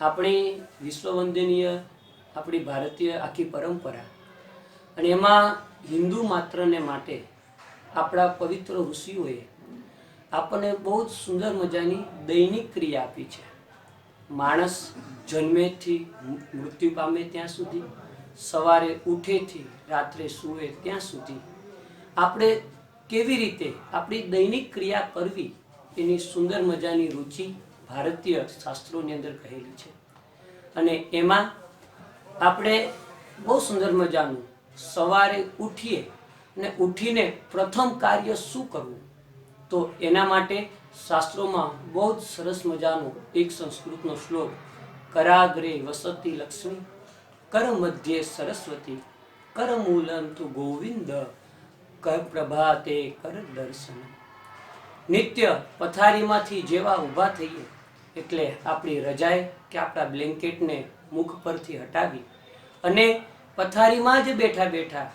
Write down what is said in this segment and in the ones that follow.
આપણી વિશ્વવંદનીય, આપણી ભારતીય આખી પરંપરા અને એમાં હિન્દુ માત્રને માટે આપણા પવિત્ર ઋષિઓએ આપણને બહુ જ સુંદર મજાની દૈનિક ક્રિયા આપી છે. માણસ જન્મેથી મૃત્યુ પામે ત્યાં સુધી, સવારે ઉઠેથી રાત્રે સૂવે ત્યાં સુધી. આપણે કેવી રીતે આપણી દૈનિક ક્રિયા કરવી એની સુંદર મજાની રુચિ ભારતીય શાસ્ત્રોની અંદર કહેલી છે. અને એમાં આપણે બહુ સુંદર મજાનું સવારે ઉઠીએ અને ઉઠીને પ્રથમ કાર્ય શું કરવું? તો એના માટે શાસ્ત્રોમાં બહુ જ સરસ મજાનો એક સંસ્કૃતનો શ્લોક, કરાગ્રે વસતી લક્ષ્મી કર મધ્યે સરસ્વતી કર તુ ગોવિંદ, કર પ્રભાતે કર દર્શન. નિત્ય પથારીમાંથી જેવા ઊભા થઈએ એટલે આપણી રજાઈ કે આપણા બ્લેન્કેટને મુખ પરથી હટાવી અને પથારીમાં જ બેઠા બેઠા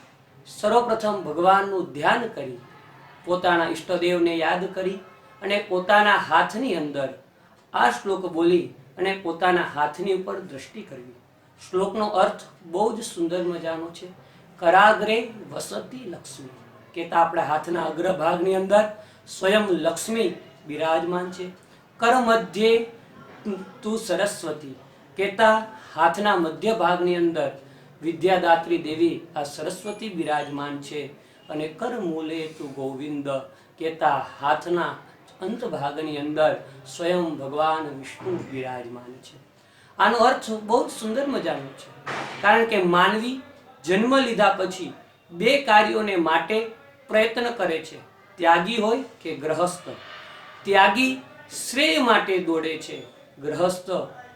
સર્વપ્રથમ ભગવાનનું ધ્યાન કરી, પોતાના ઈષ્ટદેવને યાદ કરી અને પોતાના હાથની અંદર આ શ્લોક બોલી અને પોતાના હાથની ઉપર દ્રષ્ટિ કરવી. શ્લોકનો અર્થ બહુ જ સુંદર મજાનો છે. કરાગ્રે વસતી લક્ષ્મી. કહેતા આપણા હાથના અગ્રભાગની અંદર સ્વયં લક્ષ્મી બિરાજમાન છે. કર મધ્યે તું સરસ્વતી. કહેતા હાથના મધ્ય ભાગની અંદર વિદ્યાદાત્રી દેવી આ સરસ્વતી બિરાજમાન છે અને કર મૂલે તું ગોવિંદ. કહેતા હાથના અંત ભાગની અંદર સ્વયં ભગવાન વિષ્ણુ બિરાજમાન છે. આનો અર્થ બહુ સુંદર મજાનો છે. કારણ કે માનવી જન્મ લીધા પછી બે કાર્યોને માટે પ્રયત્ન કરે છે. ત્યાગી હોય કે ગ્રહસ્થ. ત્યાગી શ્રેય માટે દોડે છે. ગ્રહસ્થ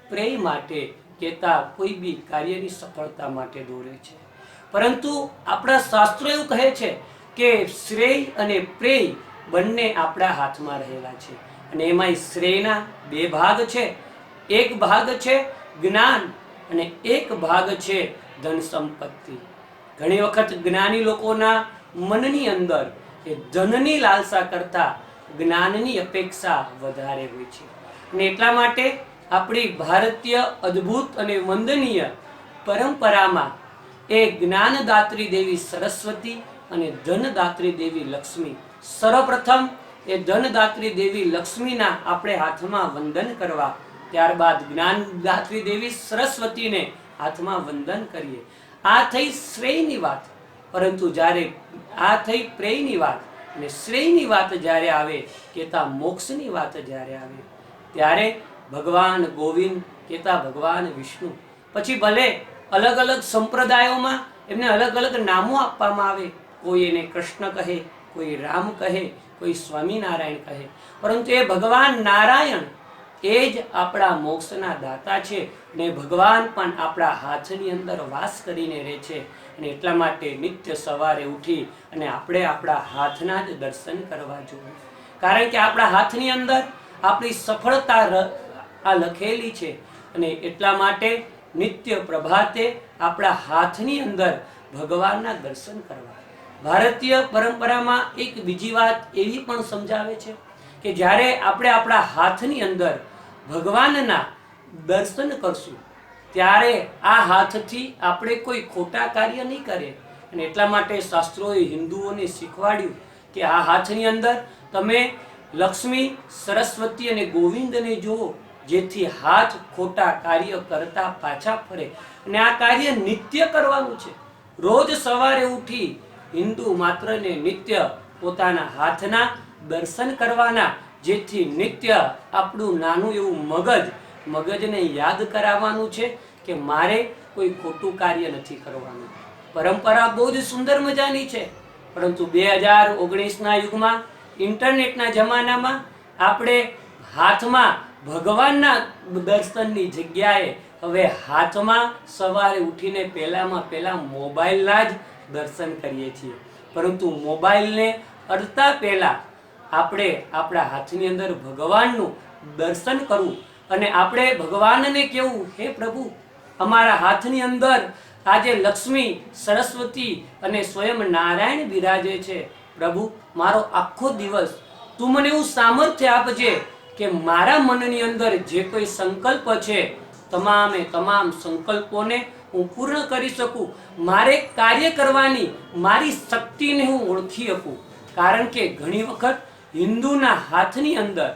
પ્રેય માટે કહેતા કોઈ બી કાર્યની સફળતા માટે દોડે છે. પરંતુ આપણા શાસ્ત્રો એવું કહે છે કે શ્રેય અને પ્રેય બંને આપણા હાથમાં રહેલા છે. અને એમાંય શ્રેયના બે ભાગ છે. એક ભાગ છે જ્ઞાન અને એક ભાગ છે ધન સંપત્તિ ઘણી વખત જ્ઞાની લોકોના મનની અંદર એ ધનની લાલસા કરતા જ્ઞાનની અપેક્ષા વધારે હોય છે. અને એટલા માટે આપણી ભારતીય અદ્ભુત અને વંદનીય પરંપરામાં એ જ્ઞાનદાત્રી દેવી સરસ્વતી અને ધનદાત્રી દેવી લક્ષ્મી સર્વપ્રથમ એ ધનદાત્રી દેવી લક્ષ્મીના આપણે હાથમાં વંદન કરવા, ત્યારબાદ જ્ઞાનદાત્રી દેવી સરસ્વતીને હાથમાં વંદન કરીએ. આ થઈ શ્રેયની વાત, પરંતુ જ્યારે આ થઈ પ્રેયની વાત અને શ્રેયની વાત જ્યારે આવે, કેતા મોક્ષની વાત જ્યારે આવે, ત્યારે ભગવાન ગોવિંદ, કેતા ભગવાન વિષ્ણુ. પછી ભલે અલગ અલગ સંપ્રદાયોમાં એમને અલગ અલગ નામો આપવામાં આવે, કોઈ એને કૃષ્ણ કહે, કોઈ રામ કહે, કોઈ સ્વામિનારાયણ કહે, પરંતુ એ ભગવાન નારાયણ એ જ આપણા મોક્ષના દાતા છે. ને ભગવાન પણ આપણા હાથની અંદર વાસ કરીને રહે છે અને એટલા માટે નિત્ય સવારે ઉઠી અને આપણે આપણા હાથના જ દર્શન કરવા જોઈએ. કારણ કે આપણા હાથની અંદર આપણી સફળતા આ લખેલી છે અને એટલા માટે નિત્ય પ્રભાતે આપણા હાથની અંદર ભગવાનના દર્શન કરવા. ભારતીય પરંપરામાં એક બીજી વાત એવી પણ સમજાવે છે કે જ્યારે આપણે આપણા હાથની અંદર ભગવાનના દર્શન કરશું. ત્યારે આ હાથથી આપણે કોઈ ખોટા કાર્ય નહીં કરે અને એટલા માટે શાસ્ત્રોએ હિન્દુઓને શીખવાડ્યું કે આ હાથની અંદર તમે લક્ષ્મી, સરસ્વતી અને ગોવિંદને જુઓ, જેથી હાથ ખોટા કાર્ય કરતા પાછા ફરે. અને આ કાર્ય નિત્ય કરવાનું છે. રોજ સવારે ઉઠી હિન્દુ માત્રને નિત્ય પોતાના હાથના દર્શન કરવાના, જેથી નિત્ય આપણું નાનું એવું મગજ મગજને યાદ કરાવવાનું છે કે મારે કોઈ ખોટું કાર્ય નથી કરવાનું. પરંપરા બહુ જ સુંદર મજાની છે. પરંતુ બે હજાર ઓગણીસના યુગમાં, ઇન્ટરનેટના જમાનામાં આપણે હાથમાં ભગવાનના દર્શનની જગ્યાએ હવે હાથમાં સવારે ઉઠીને પહેલામાં પહેલા મોબાઈલના જ દર્શન કરીએ છીએ. પરંતુ મોબાઈલને અડતા પહેલાં આપણે આપણા હાથની અંદર ભગવાનનું દર્શન કરવું અને આપણે ભગવાનને કેવું? હે પ્રભુ, અમારા હાથની અંદર આજે લક્ષ્મી, સરસ્વતી અને સ્વયં નારાયણ બિરાજે છે. પ્રભુ, મારો આખો દિવસ, તું મને એવું સામર્થ્ય આપજે કે મારા મનની અંદર જે કોઈ સંકલ્પ છે, તમામે તમામ સંકલ્પોને હું પૂર્ણ કરી શકું. મારે કાર્ય કરવાની, મારી શક્તિને હું ઓળખી શકું. કારણ કે ઘણી વખત હિન્દુના હાથની અંદર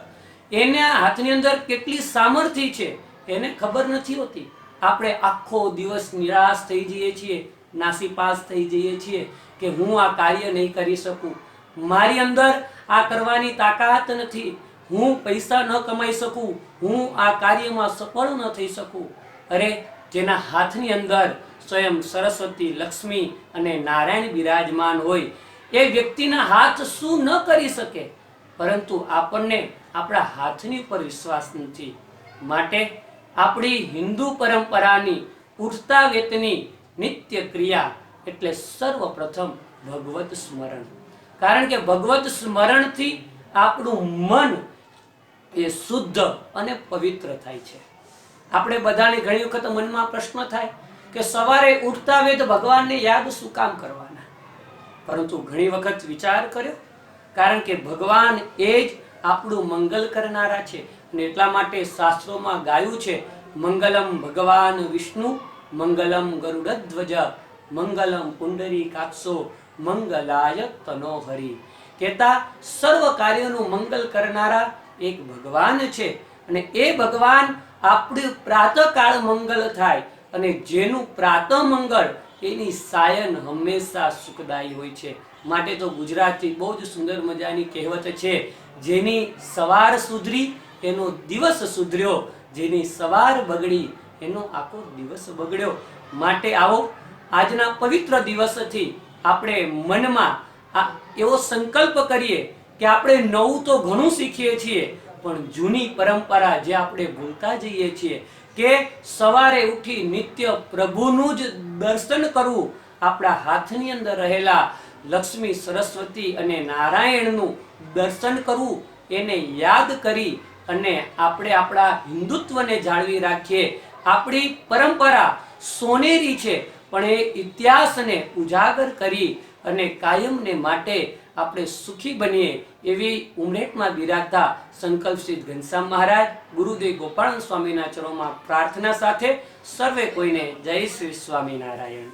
એના હાથની અંદર કેટલી સામર્થ્ય છે એને ખબર નથી હોતી. આપણે આખો દિવસ નિરાશ થઈ જઈએ છીએ, નાસીપાસ થઈ જઈએ છીએ કે હું આ કાર્ય નહીં કરી શકું. મારી અંદર આ કરવાની તાકાત નથી. હું પૈસા ન કમાઈ શકું. હું આ કાર્યમાં સફળ ન થઈ શકું. અરે, જેના હાથની અંદર સ્વયં સરસ્વતી, લક્ષ્મી અને નારાયણ બિરાજમાન હોય, એ વ્યક્તિના હાથ શું ન કરી શકે? પરંતુ આપણને આપણા હાથની ઉપર વિશ્વાસ નથી. માટે આપણી હિન્દુ પરંપરાની ઉઠતા વેતની નિત્ય ક્રિયા એટલે સર્વપ્રથમ ભગવત સ્મરણ. કારણ કે ભગવત સ્મરણથી આપણું મન એ શુદ્ધ અને પવિત્ર થાય છે. આપણે બધાને ઘણી વખત મનમાં પ્રશ્ન થાય કે સવારે ઉઠતા વેત ભગવાનને યાદ શું કામ કરવાના? પરંતુ ઘણી વખત વિચાર કર્યો, કારણ કે ભગવાન એ જ આપણું મંગલ કરનારા છે અને એટલા માટે શાસ્ત્રોમાં ગાયું છે, મંગલમ ભગવાન વિષ્ણુ, મંગલમ ગરુડધ્વજ, મંગલમ પુંડરી કાક્ષો, મંગલાય તનો હરિ કહેતા, સર્વ કાર્યોનું મંગલ કરનારા એક ભગવાન છે અને એ ભગવાન આપણું પ્રાતકાળ મંગલ થાય અને જેનું પ્રાત મંગળ એની સાયન હંમેશા સુખદાયી હોય છે. માટે તો ગુજરાતી બહુ જ સુંદર મજાની કહેવત છે, જેની સવાર સુધરી, એનો દિવસ સુધર્યો. જેની સવાર બગડી, એનો આખો દિવસ બગડ્યો. માટે આવો, આજના પવિત્ર દિવસથી આપણે મનમાં આ એવો સંકલ્પ કરીએ કે આપણે નવું તો ઘણું શીખીએ છીએ, પણ જૂની પરંપરા જે આપણે ભૂલતા જઈએ છીએ કે સવારે ઉઠી નિત્ય પ્રભુનું જ દર્શન કરવું આપણા હાથની અંદર રહેલા લક્ષ્મી સરસ્વતી અને નારાયણનું દર્શન કરવું એને યાદ કરી અને આપણે આપણા હિન્દુત્વને જાળવી રાખીએ. આપણી પરંપરા સોનેરી છે, પણ એ ઇતિહાસને ઉજાગર કરી અને કાયમને માટે આપણે સુખી બનીએ એવી ઉમરેટમાં બિરાજતા સંકલ્પ ઘનશ્યામ મહારાજ, ગુરુદેવ ગોપાલ સ્વામીના ચરોમાં પ્રાર્થના સાથે સર્વે કોઈને જય શ્રી સ્વામિનારાયણ.